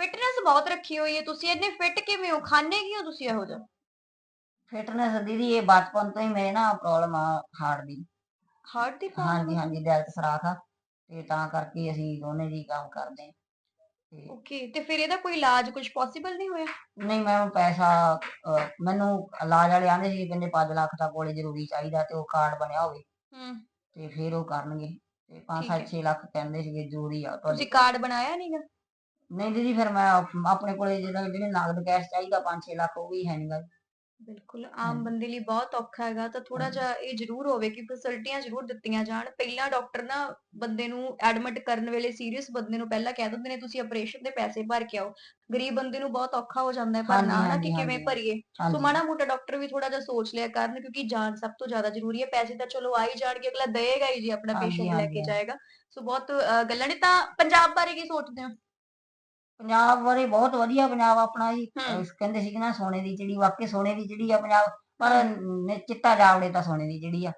Fitness ਬਹੁਤ ਰੱਖੀ ਹੋਈ ਹੈ ਤੁਸੀਂ ਇੰਨੇ ਫਿਟ ਕਿਵੇਂ ਹੋ? ਖਾਣੇ ਕੀ ਹੋ ਤੁਸੀਂ ਇਹੋ ਜਿਹਾ? ਫਿਟਨੈਸ ਦੀਦੀ ਇਹ ਬਚਪਨ ਤੋਂ ਹੀ ਮੇਰੇ ਨਾ ਪ੍ਰੋਬਲਮ ਆ ਹਾਰਟ ਦੀ। ਹਾਰਟ ਦੀ ਹਾਂਜੀ ਹਾਂਜੀ ਦਿਲ 'ਚ ਸਰਾਖ ਆ ਤੇ ਤਾਂ ਕਰਕੇ ਅਸੀਂ ਦੋਨੇ ਜੀ ਕੰਮ ਕਰਦੇ ਹਾਂ। ਤੇ ਓਕੇ ਤੇ ਫਿਰ ਇਹਦਾ ਕੋਈ ਇਲਾਜ ਕੁਝ ਪੋਸੀਬਲ ਨਹੀਂ ਹੋਇਆ? ਨਹੀਂ ਮੈਂ ਪੈਸਾ ਅਹ, ਮੈਨੂੰ ਇਲਾਜ ਵਾਲੇ ਆਂਦੇ ਸੀ ਕਹਿੰਦੇ 5 ਲੱਖ ਦਾ ਕੋਲੇ ਜ਼ਰੂਰੀ ਚਾਹੀਦਾ ਤੇ ਉਹ ਕਾਰਡ ਬਣਿਆ ਹੋਵੇ। ਹੂੰ। ਤੇ ਫਿਰ ਉਹ ਕਰਨਗੇ। ਤੇ 5 ਠੀਕ ਹੈ। 7 6 ਲੱਖ ਕਹਿੰਦੇ ਸੀਗੇ ਜ਼ਰੂਰੀ ਆ ਤੁਹਾਡੇ ਤੁਸੀਂ ਕਾਰਡ ਬਣਾਇਆ ਨਹੀਂਗਾ ਨਹੀਂ ਦੀਦੀ ਫਿਰ ਮੈਂ ਆਪ- ਆਪਣੇ ਕੋਲੇ ਜਿਹੜਾ ਜਿਹੜੇ ਨਗਦ ਕੈਸ਼ ਚਾਹੀਦਾ 5-6 ਲੱਖ ਉਹ ਵੀ ਹੈ ਨਹੀਂਗਾ ਬਿਲਕੁਲ ਆਮ। ਬੰਦੇ ਲਈ ਬਹੁਤ ਔਖਾ ਹੈਗਾ ਤਾਂ ਥੋੜਾ ਹਾਂਜੀ। ਜਿਹਾ ਇਹ ਜ਼ਰੂਰ ਹੋਵੇ ਕਿ ਫੈਸਿਲਿਟੀਆਂ ਜ਼ਰੂਰ ਦਿੱਤੀਆਂ ਜਾਣ ਪਹਿਲਾਂ ਡਾਕਟਰ ਨਾ ਬੰਦੇ ਨੂੰ ਐਡਮਿਟ ਕਰਨ ਵੇਲੇ ਸੀਰੀਅਸ ਬੰਦੇ ਨੂੰ ਪਹਿਲਾਂ ਕਹਿ ਦਿੰਦੇ ਨੇ ਤੁਸੀਂ ਆਪਰੇਸ਼ਨ ਦੇ ਪੈਸੇ ਭਰ ਕੇ ਆਓ ਗਰੀਬ ਬੰਦੇ ਨੂੰ ਬਹੁਤ ਔਖਾ ਹੋ ਜਾਂਦਾ ਹੈ ਭਰਨਾ ਹਾਂਜੀ, ਹਨਾ ਕਿ ਹਾਂਜੀ, ਕਿਵੇਂ ਹਾਂਜੀ। ਭਰੀਏ ਸੋ ਮਾੜਾ ਮੋਟਾ ਡਾਕਟਰ ਵੀ ਥੋੜਾ ਜਿਹਾ ਸੋਚ ਲਿਆ ਕਰਨ ਕਿਉਂਕਿ ਜਾਨ ਸਭ ਤੋਂ ਜ਼ਿਆਦਾ ਜ਼ਰੂਰੀ ਹੈ ਪੈਸੇ ਤਾਂ ਚਲੋ ਆ ਹੀ ਜਾਣਗੇ ਅਗਲਾ ਦੇਏਗਾ ਹੀ ਜੀ ਆਪਣਾ ਹਾਂਜੀ, ਪੇਸ਼ੈਂਟ ਲੈ ਕੇ ਹਾਂਜੀ। ਜਾਏਗਾ ਸੋ ਬਹੁਤ ਗੱਲਾਂ ਨੇ ਤਾਂ ਪੰਜਾਬ ਬਾਰੇ ਕੀ ਸੋਚਦੇ ਹੋ ਪੰਜਾਬ ਬਾਰੇ ਬਹੁਤ ਵਧੀਆ ਪੰਜਾਬ ਆਪਣਾ ਜੀ। ਕਹਿੰਦੇ ਸੀ ਕਿ ਨਾ ਸੋਨੇ ਦੀ ਚਿੜੀ ਵਾਕਈ ਸੋਨੇ ਦੀ ਚਿੜੀ ਆ ਪੰਜਾਬ ਪਰ। ਨ- ਚਿੱਟਾ ਜਾਵੜੇ ਤਾਂ ਸੋਨੇ ਦੀ ਚਿੜੀ ਆ।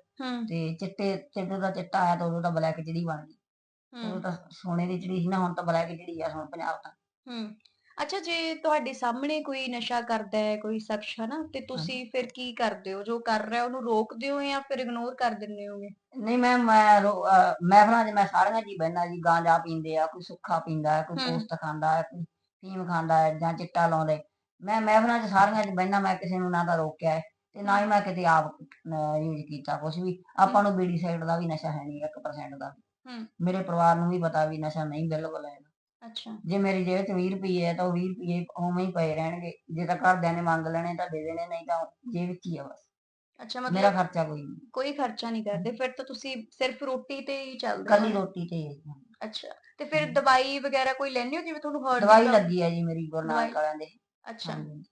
ਤੇ ਚਿੱਟੇ ਜਦੋਂ ਦਾ ਚਿੱਟਾ ਆਇਆ ਤਾਂ ਉਦੋਂ ਤਾਂ ਬਲੈਕ ਚਿੜੀ ਬਣ ਗਈ। ਉਦੋਂ ਤਾਂ ਸੋਨੇ ਦੀ ਚਿੜੀ ਸੀ ਨਾ ਹੁਣ ਤਾਂ ਬਲੈਕ ਚਿੜੀ ਆ ਹੁਣ ਪੰਜਾਬ ਤਾਂ। ਹੂੰ। ਅੱਛਾ ਜੇ ਤੁਹਾਡੇ ਸਾਹਮਣੇ ਕੋਈ ਨਸ਼ਾ ਕਰਦਾ ਹੈ ਕੋਈ ਸ਼ਖਸ ਹੈ ਨਾ ਤੇ ਤੁਸੀਂ ਫਿਰ ਕੀ ਕਰਦੇ ਹੋ? ਜੋ ਕਰ ਰਿਹਾ ਉਹਨੂੰ ਰੋਕਦੇ ਹੋ ਜਾਂ ਫਿਰ ਇਗਨੋਰ ਕਰ ਦਿੰਦੇ ਹੋਗੇ? ਨਹੀਂ ਮੈਂ ਮੈਂ ਰੋ- ਅਹ ਮਹਿਫਲਾਂ 'ਚ ਮੈਂ ਸਾਰੀਆਂ 'ਚ ਹੀ ਬਹਿਨਾ ਜੀ ਗਾਂਜਾ ਪੀਂਦੇ ਆ ਕੋਈ ਸੁੱਖਾ ਪੀਂਦਾ ਹੈ ਕੋਈ ਹੂੰ। ਪੋਸਤ ਖਾਂਦਾ ਹੈ ਕੋਈ ਫੀਮ ਖਾਂਦਾ ਹੈ ਜਾਂ ਚਿੱਟਾ ਲਾਉਂਦੇ। ਮੈਂ ਮਹਿਫਲਾਂ 'ਚ ਸਾਰੀਆਂ 'ਚ ਬਹਿਨਾ ਮੈਂ ਕਿਸੇ ਨੂੰ ਨਾ ਤਾਂ ਰੋਕਿਆ ਹੈ ਤੇ ਨਾ ਹੀ ਮੈਂ ਕਿਤੇ ਆਪ ਯੂਜ਼ ਕੀਤਾ ਕੁਝ ਵੀ। ਆਪਾਂ ਨੂੰ ਬੀੜੀ ਸਾਈਡ ਦਾ ਵੀ ਨਸ਼ਾ ਹੈ ਨਹੀਂ 1% ਦਾ ਹੂੰ। ਮੇਰੇ ਪਰਿਵਾਰ ਨੂੰ ਵੀ ਪਤਾ ਵੀ ਨਸ਼ਾ ਨਹੀਂ ਬਿਲਕੁਲ ਹੈ ਅੱਛਾ। ਜੇ ਮੇਰੀ ਜੇਬ 'ਚ 20 ਰੁਪਏ ਹੈ ਤਾਂ ਉਹ 20 ਰੁਪਏ ਉਵੇਂ ਹੀ ਪਏ ਰਹਿਣਗੇ। ਜੇ ਤਾਂ ਘਰਦਿਆਂ ਨੇ ਮੰਗ ਲੈਣੇ ਤਾਂ ਦੇ ਦੇਣੇ ਨਹੀਂ ਤਾਂ ਜੇਬ 'ਚ ਹੀ ਆ ਬਸ। ਅੱਛਾ ਮੇਰਾ ਮਤਲਬ ਖਰਚਾ ਕੋਈ ਨਹੀਂ। ਕੋਈ ਖਰਚਾ ਨਹੀਂ ਕਰਦੇ। ਫਿਰ ਤਾਂ ਤੁਸੀਂ ਸਿਰਫ ਰੋਟੀ ਤੇ ਹੀ ਚੱਲਦੇ ਕੱਲੀ ਹੋ। ਰੋਟੀ ਤੇ ਹੀ। ਅੱਛਾ ਤੇ ਫਿਰ ਦਵਾਈ ਵਗੈਰਾ ਕੋਈ ਲੈਣੀ ਹੋ? ਜਿਵੇਂ ਤੁਹਾਨੂੰ ਹਰਟ ਦਵਾਈ ਲੱਗੀ ਹੈ ਜੀ ਮੇਰੀ ਗੁਰੂ ਨਾਨਕ ਵਾਲਿਆਂ ਦੇ। ਅੱਛਾ। ਹਾਂਜੀ।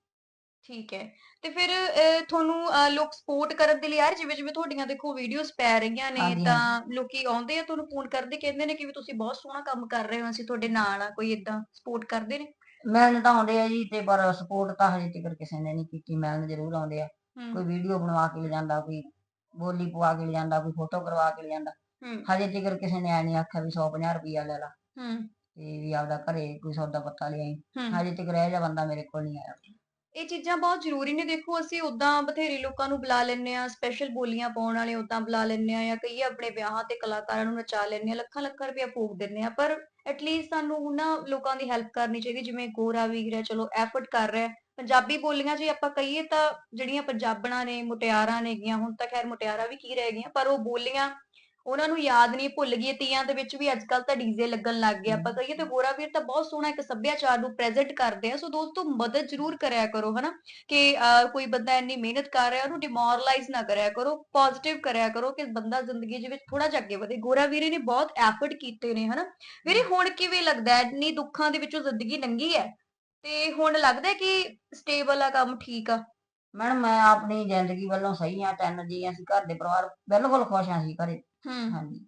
ਠੀਕ ਹੈ। ਤੇ ਫਿਰ ਅਹ, ਤੁਹਾਨੂੰ ਅਹ, ਲੋਕ ਸਪੋਰਟ ਕਰਨ ਦੇ ਲਈ ਯਾਰ ਜਿਵੇਂ ਜਿਵੇਂ ਤੁਹਾਡੀਆਂ ਦੇਖੋ ਵੀਡੀਓਜ਼ ਪੈ ਰਹੀਆਂ ਨੇ ਹਾਂਜੀ, ਤਾਂ ਲੋਕੀ ਆਉਂਦੇ ਆ ਤੁਹਾਨੂੰ ਫੋਨ ਕਰਦੇ ਕਹਿੰਦੇ ਨੇ ਕਿ ਵੀ ਤੁਸੀਂ ਬਹੁਤ ਸੋਹਣਾ ਕੰਮ ਕਰ ਰਹੇ ਹੋ ਅਸੀਂ ਤੁਹਾਡੇ ਨਾਲ ਆ ਕੋਈ ਇਦਾਂ ਸਪੋਰਟ ਕਰਦੇ ਨੇ? ਮਿਲਣ ਤਾਂ ਆਉਂਦੇ ਆ ਜੀ ਤੇ ਪਰ ਸਪੋਰਟ ਤਾਂ ਹਜੇ ਤੱਕ ਕਿਸੇ ਨੇ ਨਹੀਂ ਕੀਤੀ ਮਿਲਣ ਜ਼ਰੂਰ ਆਉਂਦੇ ਆ। ਹੂੰ। ਕੋਈ ਵੀਡੀਓ ਬਣਵਾ ਕੇ ਲੈ ਜਾਂਦਾ ਕੋਈ ਬੋਲੀ ਪਵਾ ਕੇ ਲੈ ਜਾਂਦਾ ਕੋਈ ਫੋਟੋ ਕਰਵਾ ਕੇ ਲੈ ਜਾਂਦਾ। ਹੂੰ। ਹਜੇ ਤੱਕ ਕਿਸੇ ਨੇ ਐ ਨਹੀਂ ਆਖਿਆ ਵੀ 150 ਰੁਪਿਆ ਲੈ ਲਾ। ਹੂੰ। ਤੇ ਵੀ ਆਪਦਾ ਘਰੇ ਕੋਈ ਸੌਦਾ ਪੱਤਾ ਲਿਆਈ ਹੂੰ। ਹਜੇ ਤੱਕ ਰਹਿ ਜਾ ਬੰਦਾ ਮੇਰੇ ਕੋਲ ਨਹੀਂ ਆਇਆ। ਇਹ ਚੀਜ਼ਾਂ ਬਹੁਤ ਜ਼ਰੂਰੀ ਨੇ, ਦੇਖੋ ਅਸੀਂ ਉਦਾਂ ਬਥੇਰੇ ਲੋਕਾਂ ਨੂੰ ਬੁਲਾ ਲੈਂਦੇ ਆ ਸਪੈਸ਼ਲ ਬੋਲੀਆਂ ਪਾਉਣ ਵਾਲੇ ਉਦਾਂ ਬੁਲਾ ਲੈਂਦੇ ਆ ਜਾਂ ਕਈ ਆਪਣੇ ਵਿਆਹਾਂ ਤੇ ਕਲਾਕਾਰਾਂ ਨੂੰ ਨਚਾ ਲੈਂਦੇ ਆ ਲੱਖਾਂ ਲੱਖਾਂ ਰੁਪਇਆ ਫੂਕ ਦਿੰਦੇ ਆ ਪਰ ਐਟਲੀਸਟ ਸਾਨੂੰ ਨਾ ਲੋਕਾਂ ਦੀ ਹੈਲਪ ਕਰਨੀ ਚਾਹੀਦੀ, ਜਿਵੇਂ ਗੋਰਾ ਵੀਰ ਹੈ ਚਲੋ ਐਫਰਟ ਕਰ ਰਿਹਾ ਪੰਜਾਬੀ ਬੋਲੀਆਂ ਜੇ ਆਪਾਂ ਕਹੀਏ ਤਾਂ ਜਿਹੜੀਆਂ ਪੰਜਾਬਣਾਂ ਨੇ, ਮੁਟਿਆਰਾਂ ਨੇ ਗੀਆਂ, ਹੁਣ ਤਾਂ ਖੈਰ ਮੁਟਿਆਰਾਂ ਵੀ ਕੀ ਰਹਿ ਗਈਆਂ, ਪਰ ਉਹ ਬੋਲੀਆਂ ਉਹਨਾਂ ਨੂੰ ਯਾਦ ਨਹੀਂ ਭੁੱਲ ਗਈ ਤੀਆਂ ਦੇ ਵਿੱਚ ਵੀ ਅੱਜ ਕੱਲ ਤਾਂ ਡੀਜ਼ੇ ਲੱਗਣ ਲੱਗ ਗਏ ਆਪਾਂ ਕਹੀਏ ਤਾਂ ਗੋਰਾ ਵੀਰ ਤਾਂ ਬਹੁਤ ਸੋਹਣਾ ਇੱਕ ਸੱਭਿਆਚਾਰ ਨੂੰ ਪ੍ਰੈਜ਼ੈਂਟ ਕਰਦੇ ਆ। ਸੋ ਦੋਸਤੋ ਮਦਦ ਜ਼ਰੂਰ ਕਰਿਆ ਕਰੋ ਹਨਾ? ਕਿ ਕੋਈ ਬੰਦਾ ਇੰਨੀ ਮਿਹਨਤ ਕਰ ਰਿਹਾ ਉਹਨੂੰ ਡਿਮੋਰਲਾਈਜ਼ ਨਾ ਕਰਿਆ ਕਰੋ ਪੋਜ਼ਿਟਿਵ ਕਰਿਆ ਕਰੋ ਕਿ ਬੰਦਾ ਜ਼ਿੰਦਗੀ ਦੇ ਵਿੱਚ ਥੋੜਾ ਜਿਹਾ ਅੱਗੇ ਵਧੇ। ਗੋਰਾ ਵੀਰੇ ਨੇ ਬਹੁਤ ਐਫਰਟ ਕੀਤੇ ਨੇ ਹਨਾ? ਵੀਰੇ ਹੁਣ ਕਿਵੇਂ ਲੱਗਦਾ ਹੈ? ਇੰਨੀ ਦੁੱਖਾਂ ਦੇ ਵਿੱਚੋਂ ਜ਼ਿੰਦਗੀ ਲੰਘੀ ਹੈ? ਤੇ ਹੁਣ ਲੱਗਦਾ ਕਿ ਸਟੇਬਲ ਆ ਕੰਮ ਠੀਕ ਆ? ਮੈਡਮ ਮੈਂ ਆਪਣੀ ਜ਼ਿੰਦਗੀ ਵੱਲੋਂ ਸਹੀ ਆ ਤਿੰਨ ਜੀ ਅਸੀਂ ਘਰ ਦੇ ਪਰਿਵਾਰ ਬਿਲਕੁਲ ਖੁਸ਼ ਹਾਂ ਅਸੀਂ ਘਰੇ। ਹੂੰ ਹਾਂਜੀ।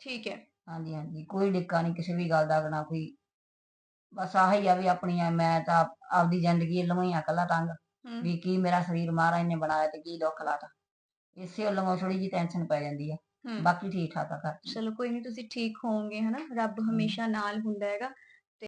ਠੀਕ ਹੈ। ਹਾਂਜੀ ਹਾਂਜੀ। ਕੋਈ ਡਿੱਕਾ ਨਹੀਂ ਕਿਸੇ ਵੀ ਗੱਲ ਦਾ ਨਾ ਕੋਈ। ਬਸ ਆਹੀ ਆ ਵੀ ਆਪਣੀ ਆ, ਮੈਂ ਤਾਂ ਆਪ- ਆਪਦੀ ਜ਼ਿੰਦਗੀ ਹੀ ਆ ਇਕੱਲਾ ਤੰਗ। ਹੂੰ। ਵੀ ਕੀ ਮੇਰਾ ਸਰੀਰ ਮਹਾਰਾਜ ਨੇ ਬਣਾਇਆ ਤੇ ਕੀ ਦੁੱਖ ਲਾਤਾ। ਇਸੇ ਵੱਲੋਂ ਥੋੜੀ ਜੀ ਟੈਨਸ਼ਨ ਪੈ ਜਾਂਦੀ ਆ। ਹੂੰ। ਬਾਕੀ ਠੀਕ ਠਾਕ ਆ ਘਰ। ਚਲੋ ਕੋਈ ਨਹੀਂ ਤੁਸੀਂ ਠੀਕ ਹੋਵੋਗੇ ਹਨਾ? ਰੱਬ ਹਮੇਸ਼ਾ ਨਾਲ ਹੁੰਦਾ ਹੈਗਾ।